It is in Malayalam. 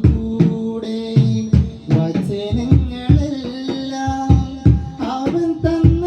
കൂടെ. വചനങ്ങളെല്ലാം അവൻ തന്ന